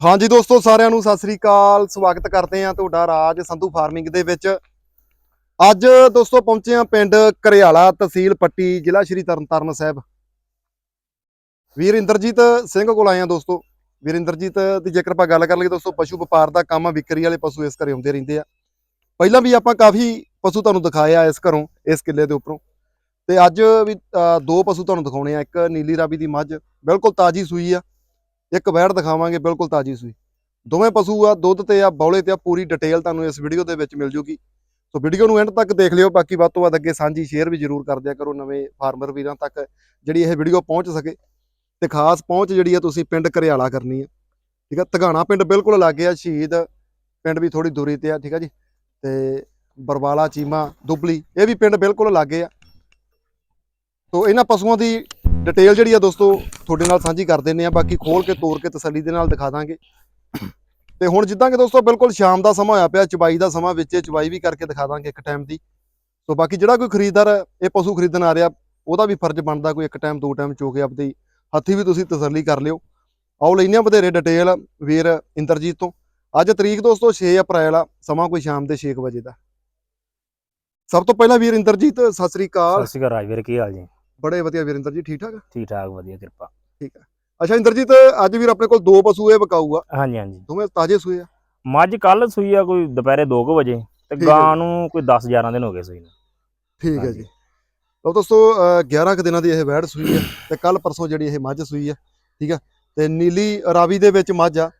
ਹਾਂਜੀ ਦੋਸਤੋ ਸਾਰਿਆਂ ਨੂੰ ਸਤਿ ਸ੍ਰੀ ਅਕਾਲ। ਸਵਾਗਤ ਕਰਦੇ ਹਾਂ ਤੁਹਾਡਾ ਰਾਜ ਸੰਧੂ ਫਾਰਮਿੰਗ ਦੇ ਵਿੱਚ। ਅੱਜ ਦੋਸਤੋ ਪਹੁੰਚੇ ਹਾਂ ਪਿੰਡ ਕਰਿਆਲਾ ਤਹਿਸੀਲ ਪੱਟੀ ਜ਼ਿਲ੍ਹਾ ਸ਼੍ਰੀ ਤਰਨਤਾਰਨ ਸਾਹਿਬ। ਵੀਰ ਇੰਦਰਜੀਤ ਸਿੰਘ ਕੋਲ ਆਏ ਹਾਂ ਦੋਸਤੋ। ਵੀਰ ਇੰਦਰਜੀਤ ਦੀ ਜੇਕਰ ਆਪਾਂ ਗੱਲ ਕਰ ਲਈਏ ਦੋਸਤੋ ਪਸ਼ੂ ਵਪਾਰ ਦਾ ਕੰਮ ਵਿਕਰੀ ਵਾਲੇ ਪਸ਼ੂ ਇਸ ਘਰੇ ਆਉਂਦੇ ਰਹਿੰਦੇ ਆ। ਪਹਿਲਾਂ ਵੀ ਆਪਾਂ ਕਾਫੀ ਪਸ਼ੂ ਤੁਹਾਨੂੰ ਦਿਖਾਇਆ ਇਸ ਘਰੋਂ ਇਸ ਕਿੱਲੇ ਦੇ ਉੱਪਰੋਂ। ਤੇ ਅੱਜ ਵੀ ਅ, ਦੋ ਪਸ਼ੂ ਤੁਹਾਨੂੰ ਦਿਖਾਉਣੇ ਆ ਇੱਕ ਨੀਲੀ ਰਾਵੀ ਦੀ ਮੱਝ ਬਿਲਕੁਲ ਤਾਜੀ ਸੂਈ ਆ। ਇੱਕ ਵੈੜ ਦਿਖਾਵਾਂਗੇ ਬਿਲਕੁਲ ਤਾਜੀ ਸੂਈ। ਦੋਵੇਂ ਪਸ਼ੂ ਆ, ਦੁੱਧ ਤੇ ਆ, ਬੌਲੇ ਤੇ ਆ, ਪੂਰੀ ਡਿਟੇਲ ਤੁਹਾਨੂੰ ਇਸ ਵੀਡੀਓ ਦੇ ਵਿੱਚ ਮਿਲ ਜੂਗੀ। ਸੋ ਵੀਡੀਓ ਨੂੰ ਐਂਡ ਤੱਕ ਦੇਖ ਲਿਓ, ਬਾਕੀ ਵੱਧ ਤੋਂ ਵੱਧ ਅੱਗੇ ਸਾਂਝੀ ਸ਼ੇਅਰ ਵੀ ਜ਼ਰੂਰ ਕਰ ਦਿਆ ਕਰੋ ਨਵੇਂ ਫਾਰਮਰ ਵੀਰਾਂ ਤੱਕ, ਜਿਹੜੀ ਇਹ ਵੀਡੀਓ ਪਹੁੰਚ ਸਕੇ। ਤੇ ਖਾਸ ਪਹੁੰਚ ਜਿਹੜੀ ਆ ਤੁਸੀਂ ਪਿੰਡ ਘਰਿਆਲਾ ਕਰਨੀ ਆ। ਠੀਕ ਆ ਤਗਾਣਾ ਪਿੰਡ ਬਿਲਕੁਲ ਲਾਗੇ ਆ ਸ਼ਹੀਦ ਪਿੰਡ ਵੀ ਥੋੜੀ ਦੂਰੀ ਤੇ ਆ, ਠੀਕ ਆ ਜੀ। ਤੇ ਬਰਵਾਲਾ, ਚੀਮਾ, ਦੁਬਲੀ, ਇਹ ਵੀ ਪਿੰਡ ਬਿਲਕੁਲ ਲਾਗੇ ਆ। ਸੋ ਇਹਨਾਂ ਪਸ਼ੂਆਂ ਦੀ ਡਿਟੇਲ ਜਿਹੜੀ ਆ ਦੋਸਤੋ, ਤੁਹਾਡੇ ਨਾਲ ਸਾਂਝੀ ਕਰ ਦਿੰਨੇ ਆ, ਬਾਕੀ ਖੋਲ ਕੇ, ਤੋੜ ਕੇ, ਤਸੱਲੀ ਦੇ ਨਾਲ ਦਿਖਾ ਦਾਂਗੇ। ਤੇ ਹੁਣ ਜਿੱਦਾਂ ਕਿ ਦੋਸਤੋ, ਬਿਲਕੁਲ ਸ਼ਾਮ ਦਾ ਸਮਾਂ ਹੋਇਆ ਪਿਆ, ਚਬਾਈ ਦਾ ਸਮਾਂ ਵਿੱਚ ਚਬਾਈ ਵੀ ਕਰਕੇ ਦਿਖਾ ਦਾਂਗੇ ਇੱਕ ਟਾਈਮ ਦੀ। ਸੋ ਬਾਕੀ ਜਿਹੜਾ ਕੋਈ ਖਰੀਦਦਾਰ, ਇਹ ਪਸ਼ੂ ਖਰੀਦਣ ਆ ਰਿਹਾ, ਉਹਦਾ ਵੀ ਫਰਜ਼ ਬਣਦਾ ਕੋਈ ਇੱਕ ਟਾਈਮ ਦੋ ਟਾਈਮ ਚੋ ਕੇ ਆਪਦੀ ਹੱਥੀ ਵੀ ਤੁਸੀਂ ਤਸੱਲੀ ਕਰ ਲਿਓ। ਆਓ ਲੈਨੇ ਆ ਵਧੇਰੇ ਡਿਟੇਲ ਵੀਰ ਇੰਦਰਜੀਤ ਤੋਂ। ਅੱਜ ਤਰੀਕ ਦੋਸਤੋ 6 ਅਪ੍ਰੈਲ ਆ, ਸਮਾਂ ਕੋਈ ਸ਼ਾਮ ਦੇ 6 ਵਜੇ ਦਾ। ਸਭ ਤੋਂ ਪਹਿਲਾਂ ਵੀਰ ਇੰਦਰਜੀਤ, ਸਤਿ ਸ੍ਰੀ ਅਕਾਲ। ਸਤਿ ਸ਼੍ਰੀ ਅਕਾਲ ਰਾਜਵੀਰ ਕੀ ਹਾਲ ਜੀ? ਬੜੇ ਵਧੀਆ ਵੀਰ ਇੰਦਰਜੀਤ ਠੀਕ ਠਾਕ ਠੀਕ ਠਾਕ ਵਧੀਆ ਕਿਰਪਾ। ਠੀਕ ਹੈ ਅੱਛਾ ਇੰਦਰਜੀਤ ਅੱਜ ਵੀਰ ਆਪਣੇ ਕੋਲ ਦੋ ਪਸ਼ੂ ਇਹ ਵਿਕਾਊ ਆ ਹਾਂਜੀ ਹਾਂਜੀ। ਦੋਵੇਂ ਤਾਜ਼ੇ ਸੂਏ ਆ? ਮੱਝ ਕੱਲ ਸੂਈ ਆ ਕੋਈ ਦੁਪਹਿਰੇ 2 ਵਜੇ ਤੇ ਹੈ ਗਾਂ ਨੂੰ ਕੋਈ 10 11 ਦਿਨ ਹੋ ਗਏ ਸੂਈ ਨੂੰ। ਠੀਕ ਹੈ। ਜੀ। ਲਓ ਦੋਸਤੋ ਅਹ 11 ਕੁ ਦਿਨਾਂ ਦੀ ਇਹ ਵੈੜ ਸੂਈ ਆ ਤੇ ਕੱਲ ਪਰਸੋਂ ਜਿਹੜੀ ਇਹ ਮੱਝ ਸੂਈ ਆ ਠੀਕ ਆ? ਤੇ ਨੀਲੀ ਰਾਵੀ ਦੇ ਵਿੱਚ ਮੱਝ ਆ।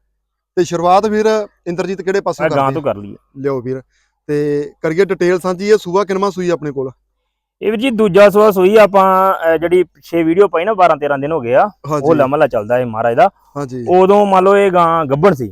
ਤੇ ਸ਼ੁਰੂਆਤ ਵੀਰ ਇੰਦਰਜੀਤ ਕਿਹੜੇ ਪਾਸੋਂ ਆ ਗਾਂ ਕਰਦੇ ਤੋਂ ਕਰ ਲਈ ਲਿਓ ਵੀਰ। ਤੇ ਕਰੀਏ ਡਿਟੇਲ ਸਾਂਝੀ ਇਹ ਸੂਆ ਕਿਨਮਾ ਸੂਈ ਆਪਣੇ ਕੋਲ? ਇਹ ਵੀ ਜੀ ਦੂਜਾ ਸੂਆ ਸੂਈ ਆਪਾਂ ਅਹ, ਜਿਹੜੀ 6 ਵੀਡੀਓ ਪਾਈ ਨਾ 12 13 ਦਿਨ ਹੋ ਗਏ ਆ ਉਹ ਹਾਂਜੀ ਲਮਲਾ ਚੱਲਦਾ ਹੈ ਮਹਾਰਾਜ ਦਾ। ਹਾਂਜੀ। ਉਦੋਂ ਮੰਨ ਲਓ ਇਹ ਗਾਂ ਗੱਭਣ ਸੀ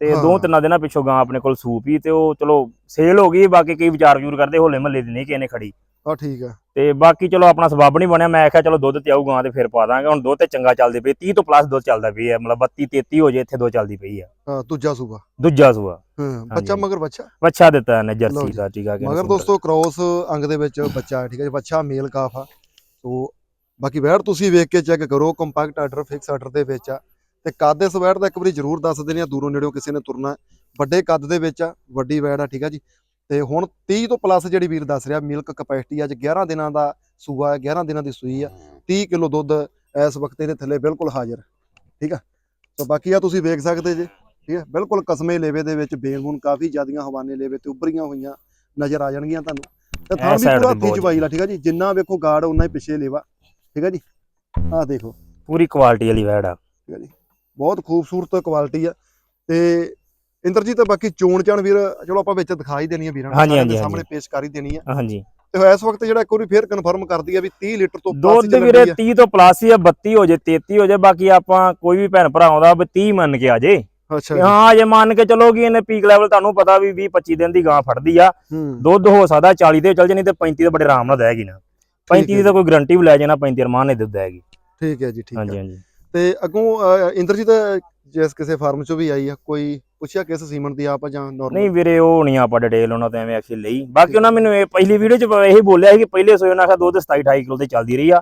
ਤੇ ਹਾਂ। ਦੋ ਤਿੰਨਾਂ ਦਿਨਾਂ ਪਿੱਛੋਂ ਗਾਂ ਆਪਣੇ ਕੋਲ ਸੂਪੀ ਤੇ ਉਹ ਚਲੋ ਸੇਲ ਹੋ ਗਈ ਬਾਕੀ ਕਈ ਵਿਚਾਰ ਵਿਚੂਰ ਕਰਦੇ ਹੋਲੇ ਮਹੱਲੇ ਦੀ ਨਹੀਂ ਕਿਸੇ ਨੇ ਖੜੀ। ਆ ਠੀਕ ਆ। ਤੇ ਬਾਕੀ ਚਲੋ ਆਪਣਾ ਸਬੱਬ ਨਹੀਂ ਬਣਿਆ ਮੈਂ ਆਖਿਆ ਚਲੋ ਦੁੱਧ ਤੇ ਆਊ ਗਾਂ ਤੇ ਫਿਰ ਪਾ ਦਾਂਗੇ। ਹੁਣ ਦੁੱਧ ਤੇ ਚੰਗਾ ਚੱਲਦੀ ਪਈ 30 ਤੋਂ ਪਲੱਸ ਦੁੱਧ ਚੱਲਦਾ ਪਈ ਹੈ ਮਤਲਬ 32 33 ਹੋ ਜੇ ਇੱਥੇ ਦੋ ਚੱਲਦੀ ਪਈ ਆ ਹਾਂ, ਦੂਜਾ ਸੂਆ ਦੂਜਾ ਸੂਆ ਹਾਂ ਬੱਚਾ। ਮਗਰ ਬੱਚਾ? ਵੱਛਾ ਦਿੱਤਾ ਲਓ ਜਰਸੀ। ਦਾ ਟੀਕਾ ਕੇ ਮਗਰ ਦੋਸਤੋ ਕ੍ਰੋਸ ਅੰਗ ਦੇ ਵਿੱਚ ਬੱਚਾ ਹੈ ਠੀਕ ਹੈ ਜੀ ਬੱਚਾ ਮੇਲ ਕਾਫ ਆ। ਸੋ ਬਾਕੀ ਵੈੜ ਤੁਸੀਂ ਵੇਖ ਕੇ ਚੈੱਕ ਕਰੋ ਕੰਪੈਕਟ ਆਰਡਰ ਫਿਕਸ ਆਰਡਰ ਦੇ ਵਿੱਚ ਆ। ਤੇ ਕੱਦ ਇਸ ਵੈੜ ਦਾ ਇੱਕ ਵਾਰੀ ਜ਼ਰੂਰ ਦੱਸ ਦਿੰਦੇ ਆ ਦੂਰੋਂ ਨੇੜਿਓਂ ਕਿਸੇ ਨੇ ਤੁਰਨਾ। ਵੱਡੇ ਕੱਦ ਦੇ ਵਿੱਚ ਆ ਵੱਡੀ ਵੈੜ ਆ ਠੀਕ ਆ ਜੀ। ਤੇ ਹੁਣ 30 ਤੋਂ ਪਲੱਸ ਜਿਹੜੀ ਵੀਰ ਦੱਸ ਰਿਹਾ ਮਿਲਕ ਕਪੈਸਿਟੀ ਅੱਜ 11 ਦਿਨਾਂ ਦਾ ਸੂਆ ਹੈ 11 ਦਿਨਾਂ ਦੀ ਸੂਈ ਆ। 30 ਕਿਲੋ ਦੁੱਧ ਇਸ ਵਕਤ ਇਹਦੇ ਥੱਲੇ ਬਿਲਕੁਲ ਹਾਜ਼ਰ ਠੀਕ ਆ? ਸੋ ਬਾਕੀ ਆ ਤੁਸੀਂ ਵੇਖ ਸਕਦੇ ਜੇ ਠੀਕ ਹੈ ਬਿਲਕੁਲ ਕਸਮੇ ਲੇਵੇ ਦੇ ਵਿੱਚ ਬੇਗੁਣ ਕਾਫੀ ਜ਼ਿਆਦੀਆਂ ਹਵਾਨੇ ਲੇਵੇ ਤੇ ਉੱਭਰੀਆਂ ਹੋਈਆਂ ਨਜ਼ਰ ਆ ਜਾਣਗੀਆਂ ਤੁਹਾਨੂੰ। ਤੇ ਥਾਂ ਵੀ ਪੂਰਾ ਹੱਥੀ ਚਵਾਈ ਲਾ ਠੀਕ ਆ ਜੀ? ਜਿੰਨਾ ਵੇਖੋ ਗਾੜ ਉਨਾ ਹੀ ਪਿੱਛੇ ਲੇਵਾ ਠੀਕ ਆ ਜੀ? ਆਹ ਦੇਖੋ। ਪੂਰੀ ਕੁਆਲਿਟੀ ਵਾਲੀ ਵੈੜ ਆ। ਠੀਕ ਆ ਜੀ? ਬਹੁਤ ਖੂਬਸੂਰਤ ਕੁਆਲਿਟੀ ਆ। ਤੇ ਇੰਦਰਜੀਤ ਬਾਕੀ ਚੋਣ ਚਾਣ ਵੀਰ ਚਲੋ ਆਪਾਂ ਵਿੱਚ ਦਿਖਾ ਹੀ ਦੇਣੀ ਆ ਵੀਰਾਂ ਦੇ ਸਾਹਮਣੇ ਪੇਸ਼ ਕਰ ਹੀ ਦੇਣੀ ਆ। ਹਾਂਜੀ। ਤੇ ਇਸ ਵਕਤ ਜਿਹੜਾ ਇੱਕ ਵਾਰੀ ਫੇਰ ਕਨਫਰਮ ਕਰਦੀ ਆ ਵੀ 30 ਲੀਟਰ ਤੋਂ plus ਦੁੱਧ ਵੀਰੇ ਡਈ ਆ। 30 ਤੋਂ ਪਲੱਸ ਹੀ ਆ 32 ਹੋ ਜੇ 33 ਹੋ ਜੇ ਬਾਕੀ ਆਪਾਂ ਕੋਈ ਵੀ ਭੈਣ ਭਰਾ ਆਉਂਦਾ ਵੀ 30 ਮੰਨ ਕੇ ਆ ਜੇ। ਅੱਛਾ ਹਾਂ ਜੇ ਮੰਨ ਕੇ ਚਲੋਗੀ ਇਹਨੇ ਪੀਕ ਲੈਵਲ ਤੁਹਾਨੂੰ ਪਤਾ ਵੀ 20 25 ਦਿਨ ਦੀ ਗਾਂ ਫੜਦੀ ਆ ਦੁੱਧ ਹੋ ਸਕਦਾ 40 ਤੇ ਚੱਲ ਜੇ ਨਹੀਂ ਤੇ 35 ਤੇ ਬੜੇ ਆਰਾਮ ਨਾਲ ਦੇਗੀ ਨਾ। 35 ਹੈ ਦੀ ਤਾਂ ਕੋਈ ਗਰੰਟੀ ਵੀ ਲੈ ਜਾਣਾ 35 ਅਰਮਾਨ ਨੇ ਦੁੱਧ ਦੇਗੀ ਠੀਕ ਹੈ ਜੀ ਠੀਕ ਹੈ। ਹਾਂਜੀ ਹਾਂਜੀ। ਤੇ ਅੱਗੋਂ ਇੰਦਰਜੀਤ ਜਿਸ ਕਿਸੇ ਫਾਰਮ ਚੋਂ ਵੀ ਆਈ ਆ ਕੋਈ ਪੁੱਛਿਆ ਕਿਸ ਸੀਮਨ ਦੀ ਆਪ ਆ ਜਾਂ ਨਾਰਮਲ ਨਹੀਂ ਵੀਰੇ ਉਹ ਨਹੀਂ ਆਪਾਂ ਡਿਟੇਲ ਉਹਨਾਂ ਤੋਂ ਐਵੇਂ ਐਕਚੁਅਲੀ ਲਈ। ਬਾਕੀ ਉਹਨਾਂ ਮੈਨੂੰ ਇਹ ਪਹਿਲੀ ਵੀਡੀਓ 'ਚ ਇਹੀ ਬੋਲਿਆ ਸੀ ਕਿ ਪਹਿਲੇ ਸੋਏ ਉਹਨਾਂ ਦਾ ਦੁੱਧ 27 28 ਕਿਲੋ ਤੇ ਚੱਲਦੀ ਰਹੀ ਆ।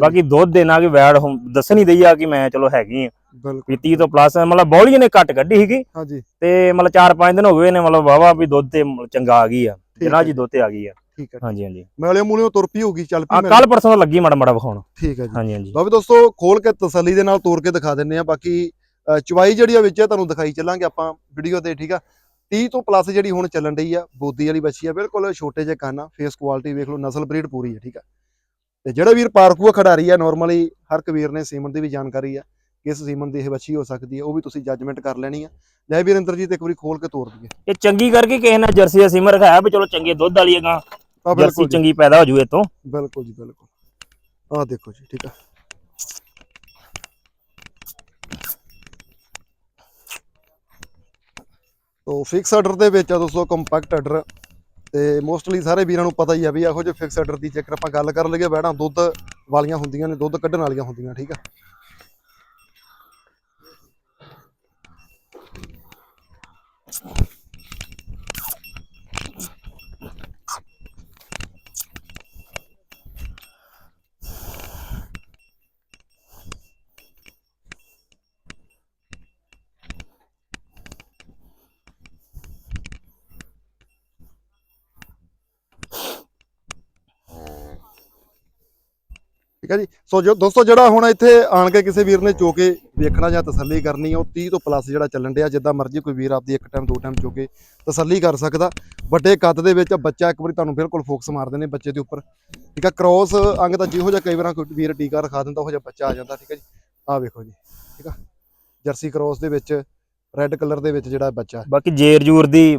ਬਾਕੀ ਦੁੱਧ ਦੇਣਾ ਕਿ ਵੈੜ ਹੁਣ ਦੱਸਣ ਹੀ ਦਈ ਆ ਕਿ ਮੈਂ ਚਲੋ ਹੈਗੀ ਆ। ਬਿਲਕੁਲ। ਵੀ 30 ਤੋਂ ਪਲੱਸ ਮਤਲਬ ਬੌਲੀ ਨੇ ਘੱਟ ਕੱਢੀ ਸੀਗੀ। ਹਾਂਜੀ। ਤੇ ਮਤਲਬ 4-5 ਦਿਨ ਹੋ ਗਏ ਨੇ ਮਤਲਬ ਵਾਵਾ ਵੀ ਦੁੱਧ ਤੇ ਚੰਗਾ ਆ ਗਈ ਆ। ਜਨਾ ਜੀ ਦੁੱਧ ਤੇ ਆ ਗਈ ਆ। ਠੀਕ ਹੈ। ਹਾਂਜੀ ਹਾਂਜੀ। ਮੈਲੇ ਮੂਲਿਓ ਤੁਰ ਪਈ ਹੋਗੀ ਚੱਲ ਆ ਪਈ ਕੱਲ ਪਰਸੋਂ ਲੱਗੀ ਮੜਾ ਮੜਾ ਵਿਖਾਉਣ। ਠੀਕ ਹੈ ਜੀ। ਹਾਂਜੀ ਹਾਂਜੀ। ਲਓ ਵੀ ਦੋਸਤੋ ਖੋਲ ਕੇ ਤਸੱਲੀ ਦੇ ਨਾਲ ਤੋੜ ਕੇ ਦਿਖਾ ਦਿੰਨੇ ਆ ਬਾਕੀ ਚਵਾਈ ਜਿਹੜੀ ਆ ਵਿੱਚ ਤੁਹਾਨੂੰ ਦਿਖਾਈ ਚੱਲਾਂਗੇ ਆਪਾਂ ਵੀਡੀਓ ਤੇ ਠੀਕ ਆ? 30 ਤੋਂ ਪਲੱਸ ਜਿਹੜੀ ਹੁਣ ਚੱਲਣ ਡਈ ਆ ਬੋਦੀ ਵਾਲੀ ਬੱਚੀ ਆ ਬਿਲਕੁਲ ਛੋਟੇ ਜਿਹੇ ਕੰਨ ਆ ਫੇਸ ਕੁਆਲਿਟੀ ਵੇਖ ਲਓ ਨਸਲ ਬਰੀਡ ਪੂਰੀ ਆ ਠੀਕ ਆ? ਤੇ ਜਿਹੜਾ ਵੀਰ ਪਾਰਕੂਆ ਖਿਡਾਰੀ ਆ ਨਾਰਮਲੀ ਹਰ ਕਬੀਰ ਨੇ ਸੀਮਨ ਦੀ ਵੀ ਜਾਣਕਾਰੀ ਆ ਕਿਸ ਸੀਮਨ ਦੀ ਇਹ ਬੱਚੀ ਹੋ ਸਕਦੀ ਹੈ ਉਹ ਵੀ ਤੁਸੀਂ ਜੱਜਮੈਂਟ ਕਰ ਲੈਣੀ ਆ। ਲੈ ਵੀਰ ਇੰਦਰਜੀਤ ਇੱਕ ਵਾਰੀ ਖੋਲ ਕੇ ਤੋੜ ਦਈਏ। ਇਹ ਚੰਗੀ ਕਰਕੇ ਕਿਸੇ ਨੇ ਜਰਸੀ ਦਾ ਸਿਮਰ ਰਖਾਇਆ ਵੀ ਚਲੋ ਚੰਗੇ ਦੁੱਧ ਵਾਲੀ ਹੈਗਾ ਜਰਸੀ ਬਿਲਕੁਲ ਜੀ। ਚੰਗੀ ਪੈਦਾ ਹੋ ਜੂ ਇਹ ਤੋਂ ਬਿਲਕੁਲ ਜੀ ਬਿਲਕੁਲ। ਆ ਦੇਖੋ ਜੀ ਠੀਕ ਆ। ਤੋ ਫਿਕਸ ਆਰਡਰ ਦੇ ਵਿੱਚ ਆ ਦੋਸਤੋ ਕੰਪੈਕਟ ਆਰਡਰ ਤੇ ਮੋਸਟਲੀ ਸਾਰੇ ਵੀਰਾਂ ਨੂੰ ਪਤਾ ਹੀ ਆ ਵੀ ਇਹੋ ਜਿਹੇ ਫਿਕਸ ਆਰਡਰ ਦੀ ਜੇਕਰ ਆਪਾਂ ਗੱਲ ਕਰ ਲਈਏ ਬੈੜਾਂ ਦੁੱਧ ਵਾਲੀਆਂ ਹੁੰਦੀਆਂ ਨੇ, ਦੁੱਧ ਕੱਢਣ ਵਾਲੀਆਂ ਹੁੰਦੀਆਂ, ਠੀਕ ਆ? ਠੀਕ ਹੈ ਜੀ? ਸੋ ਜੋ ਦੋਸਤੋ, ਜਿਹੜਾ ਹੁਣ ਇੱਥੇ ਆਣ ਕੇ ਕਿਸੇ ਵੀਰ ਨੇ ਚੋ ਵੇਖਣਾ ਜਾਂ ਤਸੱਲੀ ਕਰਨੀ ਆ, ਉਹ 30 ਤੋਂ ਪਲੱਸ ਜਿਹੜਾ ਚੱਲਣ ਡਿਆ, ਜਿੱਦਾਂ ਮਰਜ਼ੀ ਕੋਈ ਵੀਰ ਆਪਦੀ ਇੱਕ ਟਾਈਮ ਦੋ ਟਾਈਮ ਚੋ ਤਸੱਲੀ ਕਰ ਸਕਦਾ। ਵੱਡੇ ਕੱਦ ਦੇ ਵਿੱਚ ਬੱਚਾ ਇੱਕ ਵਾਰੀ ਤੁਹਾਨੂੰ ਬਿਲਕੁਲ ਫੋਕਸ ਮਾਰਦੇ ਨੇ ਬੱਚੇ ਦੇ ਉੱਪਰ। ਠੀਕ ਆ ਕ੍ਰੋਸ ਅੰਗ ਦਾ ਜਿਹੋ ਜਿਹਾ ਕਈ ਵਾਰਾਂ ਕੋਈ ਵੀਰ ਟੀਕਾ ਰਖਾ ਦਿੰਦਾ, ਉਹ ਜਿਹਾ ਬੱਚਾ ਆ ਜਾਂਦਾ, ਠੀਕ ਹੈ ਜੀ? ਆਹ ਵੇਖੋ ਜੀ, ਠੀਕ ਆ? ਜਰਸੀ ਕ੍ਰੋਸ ਦੇ ਵਿੱਚ ਰੈੱਡ ਕਲਰ ਦੇ ਵਿੱਚ ਜਿਹੜਾ ਬੱਚਾ ਬਾਕੀ ਜੇਰ ਜੂਰ ਦੀ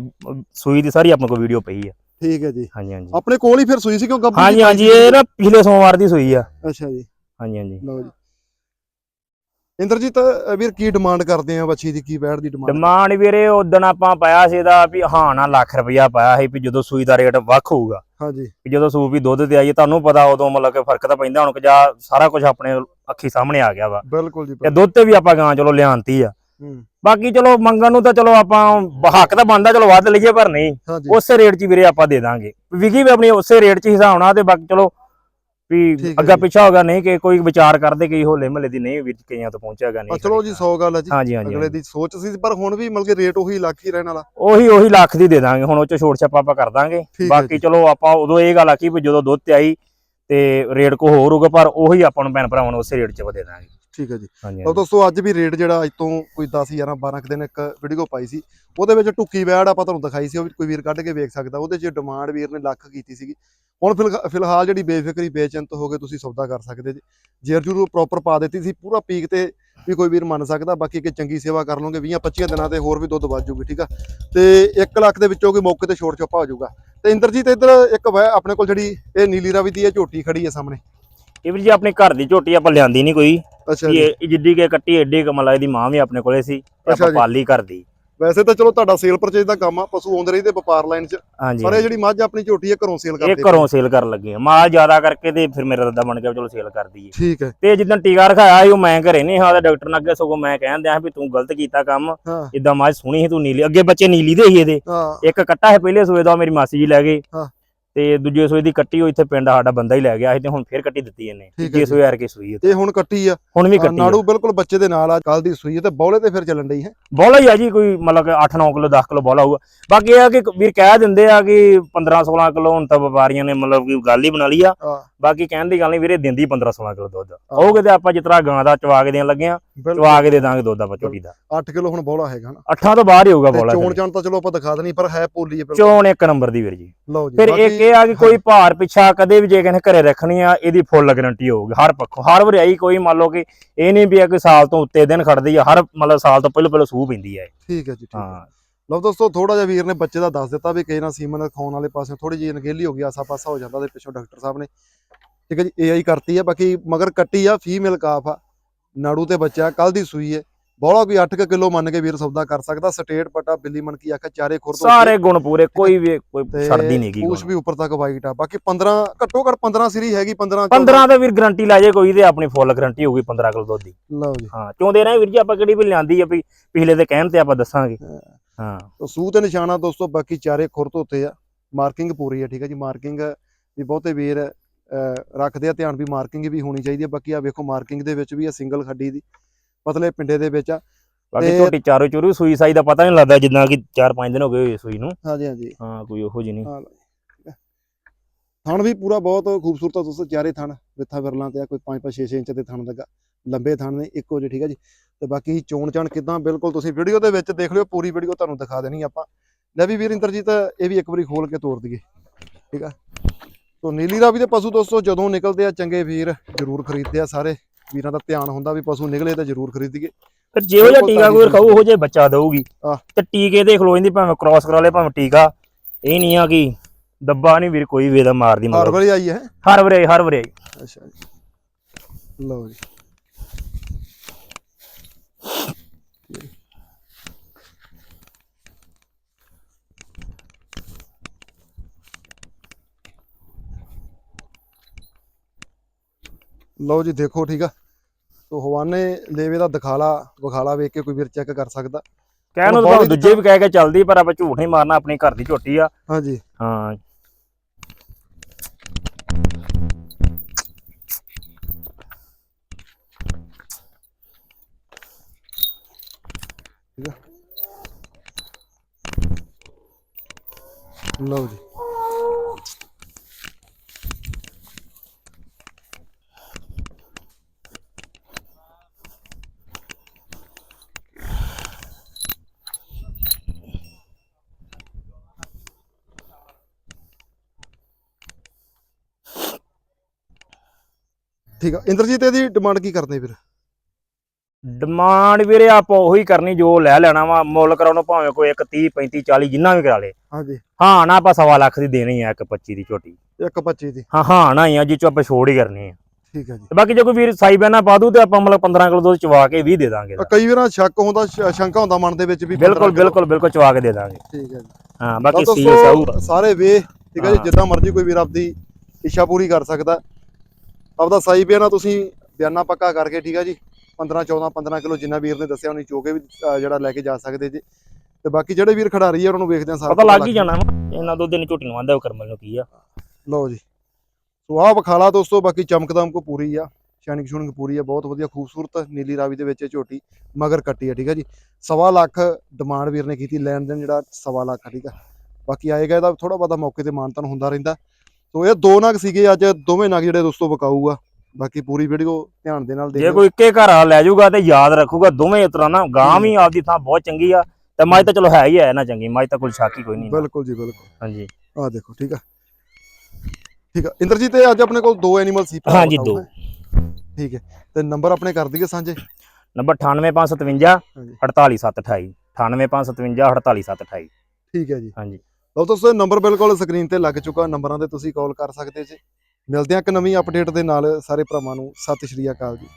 ਸੂਈ ਦੀ ਸਾਰੀ ਆਪਣੇ ਕੋਲ ਵੀਡੀਓ ਪਈ ਆ। ਠੀਕ ਹੈ ਜੀ। ਹਾਂਜੀ ਹਾਂਜੀ। ਆਪਣੇ ਕੋਲ ਹੀ ਫਿਰ ਸੂਈ ਸੀ ਕਿਉਂ ਗੱਭਰੂ ਹਾਂਜੀ ਹਾਂਜੀ ਇਹ ਨਾ ਪਿਛਲੇ ਸੋਮਵਾਰ ਦੀ ਸੂਈ ਆ। ਅੱਛਾ ਜੀ। ਹਾਂਜੀ ਹਾਂਜੀ। ਲਓ ਜੀ। ਇੰਦਰਜੀਤ ਵੀਰ ਕੀ ਡਿਮਾਂਡ ਕਰਦੇ ਆ ਬੱਚੀ ਦੀ? ਕੀ ਬੈਠ ਦੀ ਡਿਮਾਂਡ ਡਿਮਾਂਡ ਵੀਰੇ ਉਦੋਂ ਆਪਾਂ ਪਾਇਆ ਸੀ ਇਹਦਾ ਵੀ ਹਾਂ ਨਾ ਲੱਖ ਰੁਪਇਆ ਪਾਇਆ ਸੀ ਵੀ ਜਦੋਂ ਸੂਈ ਦਾ ਰੇਟ ਵੱਖ ਹੋਊਗਾ। ਹਾਂਜੀ। ਵੀ ਜਦੋਂ ਸੂਪ ਵੀ ਦੁੱਧ ਤੇ ਆਈਏ ਤੁਹਾਨੂੰ ਪਤਾ ਉਦੋਂ ਮਤਲਬ ਕਿ ਫ਼ਰਕ ਤਾਂ ਪੈਂਦਾ ਹੁਣ ਕਿ ਜਾਂ ਸਾਰਾ ਕੁਝ ਆਪਣੇ ਅੱਖੀ ਸਾਹਮਣੇ ਆ ਗਿਆ ਵਾ। ਬਿਲਕੁਲ ਜੀ ਤੇ ਦੁੱਧ ਤੇ ਵੀ ਆਪਾਂ ਗਾਂ ਚਲੋ ਲਿਆਂਤੀ ਆ। ਬਾਕੀ ਚਲੋ ਮੰਗਣ ਨੂੰ ਤਾਂ ਚਲੋ ਆਪਾਂ ਹੱਕ ਤਾਂ ਬਣਦਾ ਚਲੋ ਵੱਧ ਲਈਏ ਪਰ ਨਹੀਂ। ਉਸੇ ਰੇਟ 'ਚ ਵੀਰੇ ਆਪਾਂ ਦੇ ਦਾਂਗੇ। ਵਿਕੀ ਵੀ ਆਪਣੀ ਉਸੇ ਰੇਟ 'ਚ ਹੀ ਹਿਸਾਬ ਨਾਲ ਤੇ ਬਾਕੀ ਚਲੋ ਵੀ ਅੱਗਾ। ਪਿੱਛਾ ਹੋਗਾ ਨਹੀਂ ਕਿ ਕੋਈ ਵਿਚਾਰ ਕਰਦੇ ਕਿ ਹੋਲੇ ਮਹੱਲੇ ਦੀ ਨਹੀਂ ਵੀਰ ਕਈਆਂ ਤੋਂ ਪਹੁੰਚਿਆਗਾ ਨਹੀਂ ਚਲੋ ਜੀ 100 ਗੱਲ ਹੈ ਜੀ। ਅਗਲੇ ਦੀ ਸੋਚ ਸੀ ਪਰ ਹੁਣ ਵੀ ਮਤਲਬ ਕਿ ਰੇਟ ਉਹੀ ਲੱਖ ਹੀ ਰਹਿਣ ਵਾਲਾ। ਉਹੀ ਉਹੀ ਲੱਖ ਦੀ ਦੇ ਦਾਂਗੇ। ਹੁਣ ਉਹ ਚ ਛੋਟ ਛਾਪਾ ਆਪਾਂ ਕਰ ਦਾਂਗੇ। ਬਾਕੀ। ਚਲੋ ਆਪਾਂ ਉਦੋਂ ਇਹ ਗੱਲ ਆਖੀ ਵੀ ਜਦੋਂ ਦੁੱਧ ਤੇ ਆਈ ਤੇ ਰੇਟ ਕੋ ਹੋਰ ਹੋਊਗਾ ਪਰ ਉਹੀ ਆਪਾਂ ਨੂੰ ਭੈਣ ਭਰਾਵਾਂ ਨੂੰ ਉਸੇ ਰੇਟ 'ਚ ਦੇ ਦਾਂਗੇ। ਠੀਕ ਹੈ ਜੀ। ਹਾਂਜੀ ਲਓ ਦੋਸਤੋ ਅੱਜ ਵੀ ਰੇਟ ਜਿਹੜਾ ਅੱਜ ਤੋਂ ਕੋਈ 10 11 12 ਕੁ ਦਿਨ ਇੱਕ ਵੀਡੀਓ ਪਾਈ ਸੀ। ਉਹਦੇ ਵਿੱਚ ਟੁੱਕੀ ਵੈੜ ਆਪਾਂ ਤੁਹਾਨੂੰ ਦਿਖਾਈ ਸੀ ਉਹ ਵੀ ਕੋਈ ਵੀਰ ਕੱਢ ਕੇ ਵੇਖ ਸਕਦਾ। ਉਹਦੇ 'ਚ ਡਿਮਾਂਡ ਵੀਰ ਨੇ ਲੱਖ ਕੀਤੀ ਸੀਗੀ। ਹੁਣ ਫਿਲਹਾ- ਫਿਲਹਾਲ ਜਿਹੜੀ ਬੇਫਿਕਰੀ ਬੇਚਿੰਤ ਹੋ ਕੇ ਤੁਸੀਂ ਸੌਦਾ ਕਰ ਸਕਦੇ ਜੀ। ਜੇਰ ਜਰੂ ਪ੍ਰੋਪਰ ਪਾ ਦਿੱਤੀ ਸੀ ਪੂਰਾ ਪੀਕ ਤੇ ਵੀ ਕੋਈ ਵੀਰ ਮੰਨ ਸਕਦਾ। ਬਾਕੀ ਕਿ ਚੰਗੀ ਸੇਵਾ ਕਰ ਲਓਗੇ 20 25 ਦਿਨਾਂ ਤੇ ਹੋਰ ਵੀ ਦੁੱਧ ਵੱਧ ਜੂਗੀ ਠੀਕ ਆ। ਤੇ 1 ਲੱਖ ਦੇ ਵਿੱਚੋਂ ਕੋਈ ਮੌਕੇ ਤੇ ਛੋਟ ਛੱਪਾ ਹੋ ਜਾਊਗਾ। ਤੇ ਇੰਦਰਜੀਤ ਇੱਧਰ ਇੱਕ ਆਪਣੇ ਕੋਲ ਜਿਹੜੀ ਇਹ ਨੀਲੀ ਰਾਵੀ ਦੀ ਇਹ ਝੋਟੀ ਖੜੀ ਹੈ ਸਾਹਮਣੇ। ਇਹ ਵੀਰ ਜੀ ਆਪਣੀ ਘਰ ਦੀ ਝੋਟੀ ਆਪਾਂ ਲਿਆਂਦੀ ਨਹੀਂ ਕੋਈ। ਅੱਛਾ ਜੀ। ਇਹ ਜਿੱਡੀ ਕੇ ਕੱਟੀ ਏਡੀ ਕਮਲਾ ਇਹਦੀ ਮਾਂ ਵੀ ਆਪਣੇ ਕੋਲੇ ਸੀ ਆਪਾਂ। ਪਾਲੀ ਘਰ ਦੀ ਵੈਸੇ ਤਾਂ ਚਲੋ ਤੁਹਾਡਾ ਸੇਲ ਪਰਚੇਜ ਦਾ ਕੰਮ ਆ ਪਸ਼ੂ ਆਉਂਦੇ ਰਹਿੰਦੇ ਵਪਾਰ ਲਾਈਨ 'ਚ। ਪਰ ਇਹ ਜਿਹੜੀ ਮੱਝ ਆਪਣੀ ਝੋਟੀ ਹੈ ਘਰੋਂ ਸੇਲ ਇਹ ਕਰਦੇ ਘਰੋਂ ਸੇਲ ਕਰਨ ਲੱਗੇ ਆ। ਮਾਲ ਜ਼ਿਆਦਾ ਕਰਕੇ ਤੇ ਫਿਰ ਮੇਰਾ ਰੱਦਾ ਬਣ ਗਿਆ ਚਲੋ ਸੇਲ ਕਰ ਦਈਏ ਠੀਕ ਹੈ। ਤੇ ਜਿੱਦਾਂ ਟੀਕਾ ਰਖਾਇਆ ਸੀ ਉਹ ਮੈਂ ਘਰੇ ਨਹੀਂ ਹਾਂ ਡਾਕਟਰ ਨਾਲ ਅੱਗੇ ਸਗੋਂ ਮੈਂ ਕਹਿਣ ਦਿਆਂ ਵੀ ਤੂੰ ਗਲਤ ਕੀਤਾ ਕੰਮ। ਇਦਾਂ ਮਾਝ ਸੁਣੀ ਸੀ ਤੂੰ ਨੀਲੀ ਅੱਗੇ ਬੱਚੇ ਨੀਲੀ ਦੇ ਹੀ ਇਹਦੇ। ਇੱਕ ਕੱਟਾ ਹੈ ਪਹਿਲੇ ਸੂਏ ਦਾ ਮੇਰੀ ਮਾਸੀ ਜੀ ਲੈ ਗਏ। ਤੇ ਦੂਜੇ ਸੂਏ ਦੀ ਕੱਟੀ ਉਹ ਇੱਥੇ ਪਿੰਡ ਸਾਡਾ ਬੰਦਾ ਹੀ ਲੈ ਗਿਆ ਸੀ ਤੇ ਹੁਣ ਫੇਰ ਕੱਟੀ ਦਿੱਤੀ ਇਹਨੇ। ਤੀਜੇ। ਸੂਏ ਆਰ ਕੇ ਸੂਈ ਇਹ ਹੁਣ ਕੱਟੀ ਆ। ਹੁਣ ਵੀ ਕੱਟੀ ਨਾੜੂ ਬਿਲਕੁਲ ਬੱਚੇ ਦੇ ਨਾਲ ਆ ਕੱਲ ਦੀ ਸੂਈ ਤੇ ਬੌਲੇ ਤੇ ਫਿਰ ਚੱਲਣ ਡਈ ਹੈ। ਬੋਲਾ ਹੀ ਆ ਜੀ ਕੋਈ ਮਤਲਬ ਕਿ 8-9 ਕਿਲੋ 10 ਕਿਲੋ ਬੋਲਾ ਹੋਊਗਾ। ਬਾਕੀ ਇਹ ਆ ਕਿ ਵੀਰ ਕਹਿ ਦਿੰਦੇ ਆ ਕਿ 15-16 ਕਿਲੋ ਹੁਣ ਤਾਂ ਵਪਾਰੀਆਂ ਨੇ ਮਤਲਬ ਕਿ ਗੱਲ ਹੀ ਬਣਾ ਲਈ ਆ। ਬਾਕੀ ਕਹਿਣ ਦੀ ਗੱਲ ਨਹੀਂ ਵੀਰੇ ਦਿੰਦੀ 15-16 ਕਿਲੋ ਦੁੱਧ। ਉਹ ਕਿਤੇ ਆਪਾਂ ਜਿਤਨਾ ਗਾਂ ਦਾ ਚਵਾ ਕੇ ਦੇਣ ਲੱਗੇ ਆ ਚਵਾ ਕੇ ਦੇ ਦਾਂਗੇ ਦੁੱਧ ਆਪਾਂ ਝੋਟੀ ਦਾ। 8 ਕਿਲੋ ਹੁਣ ਬੌਲਾ ਹੈਗਾ ਨਾ। ਅੱਠਾਂ ਤੋਂ ਬਾਹਰ ਹੀ ਹੋਊਗਾ ਬੋਲਾ ਚੋਣ ਚਾਣ ਤਾਂ ਚਲੋ ਆਪਾਂ ਦਿਖਾ ਦੇਣੀ ਪਰ ਹੈ ਪੋਲੀ ਹੈ ਚੋਣ ਇੱਕ ਨੰਬਰ ਦੀ ਵੀਰ ਜੀ। ਲਓ ਜੀ ਫਿਰ ਇੱਕ ਇਹ ਆ ਕਿ ਕੋਈ ਭਾਰ ਪਿੱਛਾ ਕਦੇ ਵੀ ਜੇ ਕਿਸੇ ਘਰੇ ਰੱਖਣੀ ਆ ਇਹਦੀ ਫੁੱਲ ਗਾਰੰਟੀ ਹੋਊਗੀ ਹਰ ਪੱਖੋਂ। ਹਰ ਵਰਿਆਈ ਕੋਈ ਮੰਨ ਲਓ ਕਿ ਇਹ ਨਹੀਂ ਵੀ ਆ ਕਿ ਸਾਲ ਤੋਂ ਉੱਤੇ ਦਿਨ ਖੜਦੀ ਆ ਹਰ ਮਤਲਬ ਸਾਲ ਤੋਂ ਪਹਿਲਾਂ ਪਹਿਲਾਂ ਸੂਹ ਪੈਂਦੀ ਆ। ਠੀਕ ਹੈ ਜੀ ਠੀਕ ਹਾਂ। ਲਓ ਦੋਸਤੋ ਥੋੜਾ ਜਿਹਾ ਵੀਰ ਨੇ ਬੱਚੇ ਦਾ ਦੱਸ ਦਿੱਤਾ ਵੀ ਕਈ ਨਾ ਸੀਮਨ ਖਾਉਣ ਵਾਲੇ ਪਾਸੇ ਥੋੜੀ ਜਿਹੀ ਅਣਗਹਿਲੀ ਹੋ ਗਈ ਆਸਾ ਪਾਸਾ ਹੋ ਜਾਂਦਾ ਤੇ ਪਿੱਛੋਂ ਡਾਕਟਰ ਸਾਹਿਬ ਨੇ। ਠੀਕ ਹੈ ਜੀ ਏਆਈ ਕਰਤੀ ਆ ਬਾਕੀ ਮਗਰ ਕੱਟੀ ਆ ਫੀਮੇਲ ਕਾਫ ਆ। ਨਾੜੂ ਤੇ ਬੱਚਾ ਕੱਲ ਦੀ ਸੂਈ ਹੈ ਬੋਲਾ ਕੋਈ 8 ਕਿਲੋ ਮੰਨ ਕੇ ਵੀਰ ਸੌਦਾ ਕਰ ਸਕਦਾ ਸਟੇਟ ਪਟਾ ਬਿੱਲੀ ਮਣਕੀ ਆਖਾ ਚਾਰੇ ਖੁਰ ਤੋਂ ਸਾਰੇ ਗੁਣ ਪੂਰੇ ਕੋਈ ਵੀ ਕੋਈ ਛੱਡਦੀ ਨਹੀਂ ਗਈ ਪੂਛ ਵੀ ਉੱਪਰ ਤੱਕ ਵਾਈਟ ਆ। ਬਾਕੀ 15 ਘੱਟੋ ਘੱਟ 15 ਸੀਰੀ ਹੈਗੀ 15 15 ਤੇ ਵੀਰ ਗਾਰੰਟੀ ਲੈ ਜੇ ਕੋਈ ਤੇ ਆਪਣੀ ਫੁੱਲ ਗਾਰੰਟੀ ਹੋਊਗੀ 15 ਕਿਲੋ ਦੁੱਧ ਦੀ। ਲਓ ਜੀ। ਹਾਂ ਚੋਂਦੇ ਰਹੇ ਵੀਰ ਜੀ ਆਪਾਂ ਕਿਹੜੀ ਵੀ ਲਿਆਂਦੀ ਆ ਵੀ ਪਿਛਲੇ ਦੇ ਕਹਿਣ ਤੇ ਆਪਾਂ ਦੱਸਾਂਗੇ। ਹਾਂ। ਤਾਂ ਸੂਹ ਤੇ ਨਿਸ਼ਾਨਾ ਦੋਸਤੋ ਬਾਕੀ ਚਾਰੇ ਖੁਰ ਤੋਂ ਉੱਤੇ ਆ। ਮਾਰਕਿੰਗ ਪੂਰੀ ਆ ਠੀਕ ਹੈ ਜੀ। ਮਾਰਕਿੰਗ ਵੀ ਬਹੁਤੇ ਵੀਰ ਰੱਖਦੇ ਆ ਧਿਆਨ ਵੀ ਮਾਰਕਿੰਗ ਵੀ ਹੋਣੀ ਚਾਹੀਦੀ ਹੈ ਬਾਕੀ ਆ ਵੇਖੋ ਮਾਰਕਿੰਗ ਦੇ ਵਿੱਚ ਵੀ ਆ ਸਿੰਗਲ ਖੱਡੀ ਦੀ ਪਤਲੇ ਪਿੰਡੇ ਦੇ ਵਿੱਚ ਆ। ਬਾਕੀ ਝੋਟੀ ਚਾਰੋ ਚੋਰੀ ਸੂਈ ਸਾਈ ਦਾ ਪਤਾ ਨਹੀਂ ਲੱਗਦਾ ਜਿੱਦਾਂ ਕਿ 4-5 ਦਿਨ ਹੋ ਗਏ ਹੋਏ ਸੂਈ ਨੂੰ। ਹਾਂਜੀ ਹਾਂਜੀ। ਹਾਂ ਕੋਈ ਉਹੋ ਜੀ ਨਹੀਂ ਆ। ਥਣ ਵੀ ਪੂਰਾ ਬਹੁਤ ਖੂਬਸੂਰਤ ਆ ਦੋਸਤੋ ਚਾਰੇ ਥਣ ਵਿੱਥਾ ਵਿਰਲਾਂ ਤੇ ਆ ਕੋਈ 5-5 6-6 ਇੰਚ ਦੇ ਥਣ ਲੱਗਾ। ਲੰਬੇ ਥਣ ਨੇ ਇੱਕੋ ਜਿਹੇ ਠੀਕ ਹੈ ਜੀ। ਤੇ ਬਾਕੀ ਚੋਣ ਚਾਣ ਕਿਦਾਂ ਬਿਲਕੁਲ ਤੁਸੀਂ ਵੀਡੀਓ ਦੇ ਵਿੱਚ ਦੇਖ ਲਿਓ ਪੂਰੀ ਵੀਡੀਓ ਤੁਹਾਨੂੰ ਦਿਖਾ ਦੇਣੀ ਆਪਾਂ। ਲੈ ਵੀ ਵੀਰ ਇੰਦਰਜੀਤ ਇਹ ਵੀ ਇੱਕ ਵਾਰੀ ਖੋਲ ਕੇ ਤੋੜ ਦਈਏ ਠੀਕ ਆ। ਤੋ ਨੀਲੀ ਰਾਵੀ ਦੇ ਪਸ਼ੂ ਦੋਸਤੋ ਜਦੋਂ ਨਿਕਲਦੇ ਆ ਚੰਗੇ ਵੀਰ ਜ਼ਰੂਰ ਖਰੀਦਦੇ ਆ ਸਾਰੇ। ਵੀਰਾਂ ਦਾ ਧਿਆਨ ਹੁੰਦਾ ਵੀ ਪਸ਼ੂ ਨਿਕਲੇ ਤਾਂ ਜ਼ਰੂਰ ਖਰੀਦੀਏ। ਫਿਰ ਜਿਹੋ ਜਿਹਾ ਟੀਕਾ ਕੋਈ ਰਖਾਊ ਉਹ ਜੇ ਬੱਚਾ ਦਊਗੀ। ਤੇ ਟੀਕੇ ਦੇ ਖਲੋ ਜਾਂਦੀ ਭਾਵੇਂ ਕ੍ਰਾਸ ਕਰਾ ਲੇ ਭਾਵੇਂ ਟੀਕਾ। ਇਹ ਨਹੀਂ ਆ ਕਿ ਦੱਬਾ ਨਹੀਂ ਵੀਰ ਕੋਈ ਵੀ ਇਹਦਾ ਮਾਰਦੀ ਹਰ ਮਤਲਬ ਵਾਰੀ ਆਈ ਹੈ? ਹਰ ਵਰੇ ਹਰ ਵਰੇ ਅੱਛਾ ਜੀ। ਲਓ ਜੀ। ਲਓ ਜੀ ਦੇਖੋ ਠੀਕ ਆ। ਤੋ ਹਵਾਨੇ ਲੇਵੇ ਦਾ ਦਿਖਾਲਾ ਵਿਖਾਲਾ ਵੇਖ ਕੇ ਕੋਈ ਵੀਰ ਚੈੱਕ ਕਰ ਸਕਦਾ। ਕਹਿਣ ਨੂੰ ਤਾਂ ਦੂਜੇ ਵੀ ਕਹਿ ਕੇ ਚੱਲਦੀ ਪਰ ਆਪਾਂ ਝੂਠ ਨਹੀਂ ਮਾਰਨਾ ਆਪਣੀ ਘਰ ਦੀ ਝੋਟੀ ਆ। ਹਾਂਜੀ। ਹਾਂ। ਲਓ ਜੀ। ਠੀਕ ਆ। ਇੰਦਰਜੀਤ ਇਹਦੀ ਡਿਮਾਂਡ ਕੀ ਕਰਦੇ ਵੀਰ ਡਿਮਾਂਡ ਵੀਰੇ ਆਪਾਂ ਉਹੀ ਕਰਨੀ ਜੋ ਲੈ ਲੈਣਾ ਵਾ। ਮੁੱਲ ਕਰਾਉਣਾ ਭਾਵੇਂ ਕੋਈ ਇੱਕ 30 35 40 ਜਿੰਨਾ ਵੀ ਕਰਾ ਲੇ। ਹਾਂਜੀ। ਹਾਂ ਨਾ ਆਪਾਂ ਸਵਾ ਲੱਖ ਦੀ ਦੇਣੀ ਆ ਇੱਕ 25 ਦੀ ਝੋਟੀ। 125 ਦੀ। ਹਾਂ ਹਾਂ ਨਾ ਹੀ ਆ ਜਿਹ ਚੋਂ ਆਪਾਂ ਛੋੜ ਹੀ ਕਰਨੀ ਆ। ਠੀਕ ਹੈ ਜੀ। ਬਾਕੀ ਜੇ ਕੋਈ ਵੀਰ ਸਾਈ ਬੈਨਾ ਪਾ ਦੂ ਤੇ ਆਪਾਂ ਮਤਲਬ 15 ਕਿਲੋ ਦੁੱਧ ਚਵਾ ਕੇ 20 ਦੇ ਦਾਂਗੇ ਕਈ ਵਾਰਾਂ ਸ਼ੱਕ ਹੁੰਦਾ ਸ਼- ਸ਼ੰਕਾ ਹੁੰਦਾ ਮਨ ਦੇ ਵਿੱਚ ਵੀ ਬਿਲਕੁਲ 15 ਕਿਲੋ। ਬਿਲਕੁਲ ਬਿਲਕੁਲ ਚਵਾ ਕੇ ਦੇ ਦਾਂਗੇ। ਠੀਕ ਹੈ ਜੀ। ਹਾਂ ਬਾਕੀ ਸਾਊ ਸਾਰੇ ਵੇ ਠੀਕ ਹੈ ਜੀ। ਜਿੱਦਾਂ ਮਰਜ਼ੀ ਕੋਈ ਵੀਰ ਆਪਦੀ ਇੱਛਾ ਪੂਰੀ ਕਰ ਸਕਦਾ। ਆਪਦਾ ਸਾਈ ਬਿਆਨਾ ਤੁਸੀਂ ਬਿਆਨਾ ਪੱਕਾ ਕਰਕੇ ਠੀਕ ਹੈ ਜੀ? 15 14 15 ਕਿਲੋ ਜਿੰਨਾ ਵੀਰ ਨੇ ਦੱਸਿਆ ਉਹਨੇ ਚੋਕੇ ਵੀ ਜਿਹੜਾ ਲੈ ਕੇ ਜਾ ਸਕਦੇ ਜੀ। ਤੇ ਬਾਕੀ ਜਿਹੜੇ ਵੀਰ ਖਿਡਾਰੀ ਆ ਉਹਨਾਂ ਨੂੰ ਵੇਖਦੇ ਆ ਸਾਰਾ ਪਤਾ ਲੱਗ ਹੀ ਜਾਣਾ ਇਹਨਾਂ ਦੁੱਧ ਨੇ ਝੋਟੀ ਨੂੰ ਆਂਦਾ ਕਰਮਲ ਨੂੰ ਕੀ ਆ। ਲਓ ਜੀ। ਸੋ ਆਹ ਵਿਖਾਲਾ ਦੋਸਤੋ ਬਾਕੀ ਚਮਕਦਮ ਕੋ ਪੂਰੀ ਆ ਸ਼ਾਨਿਕ ਸ਼ੁਨਿਕ ਪੂਰੀ ਆ ਬਹੁਤ ਵਧੀਆ ਖੂਬਸੂਰਤ ਨੀਲੀ ਰਾਵੀ ਦੇ ਵਿੱਚ ਝੋਟੀ ਮਗਰ ਕੱਟੀ ਆ ਠੀਕ ਆ ਜੀ? ਸਵਾ ਲੱਖ ਡਿਮਾਂਡ ਵੀਰ ਨੇ ਕੀਤੀ ਲੈਣ ਦੇਣ ਜਿਹੜਾ ਸਵਾ ਲੱਖ ਆ ਠੀਕ ਆ? ਬਾਕੀ ਆਏਗਾ ਇਹਦਾ ਥੋੜਾ ਬਹੁਤਾ ਮੌਕੇ ਤੇ ਮਾਨਤਨ ਹੁੰਦਾ ਰਹਿੰਦਾ। ਸੋ ਇਹ ਦੋ ਨਗ ਸੀਗੇ ਅੱਜ ਦੋਵੇਂ ਨਗ ਜਿਹੜੇ ਦੋਸਤੋ ਵਿਕਾਊ ਆ ਬਾਕੀ ਪੂਰੀ ਵੀਡੀਓ ਧਿਆਨ ਦੇ ਨਾਲ ਜੇ ਦੇਖੋ ਕੋਈ ਇੱਕੇ ਘਰ ਆ ਲੈ ਜਾਊਗਾ ਤੇ ਯਾਦ ਰੱਖੂਗਾ ਦੋਵੇਂ ਇਸ ਤਰ੍ਹਾਂ ਨਾ ਗਾਂ ਵੀ ਆਪਦੀ ਥਾਂ ਬਹੁਤ ਚੰਗੀ ਆ ਤੇ ਮੱਝ ਤਾਂ ਚਲੋ ਹੈ ਹੀ ਹੈ ਨਾ ਚੰਗੀ ਮੱਝ ਤਾਂ ਕੋਈ ਸ਼ੱਕ ਹੀ ਕੋਈ ਨਹੀਂ। ਬਿਲਕੁਲ ਜੀ ਬਿਲਕੁਲ। ਹਾਂਜੀ। ਆਹ ਦੇਖੋ ਠੀਕ ਆ। ਠੀਕ ਆ। ਇੰਦਰਜੀਤ ਇਹ ਅੱਜ ਆਪਣੇ ਕੋਲ ਦੋ ਐਨੀਮਲ ਸੀ ਹਾਂਜੀ, ਦੋ। ਠੀਕ ਹੈ। ਤੇ ਨੰਬਰ ਆਪਣੇ ਕਰ ਦਈਏ ਸਾਂਝੇ। ਨੰਬਰ 98557 ਹਾਂਜੀ। 48728 98557 48728 ਠੀਕ ਹੈ ਜੀ। ਹਾਂਜੀ। ਲਓ ਦੋਸਤੋ ਨੰਬਰ ਬਿਲਕੁਲ ਸਕਰੀਨ ਤੇ ਲੱਗ ਚੁੱਕਾ। ਨੰਬਰਾਂ ਤੇ ਤੁਸੀਂ ਕਾਲ ਕਰ ਸਕਦੇ ਜੀ। ਮਿਲਦੇ ਹਾਂ ਇੱਕ ਨਵੀਂ ਅਪਡੇਟ ਦੇ ਨਾਲ। ਸਾਰੇ ਭਰਾਵਾਂ ਨੂੰ ਸਤਿ ਸ਼੍ਰੀ ਅਕਾਲ ਜੀ।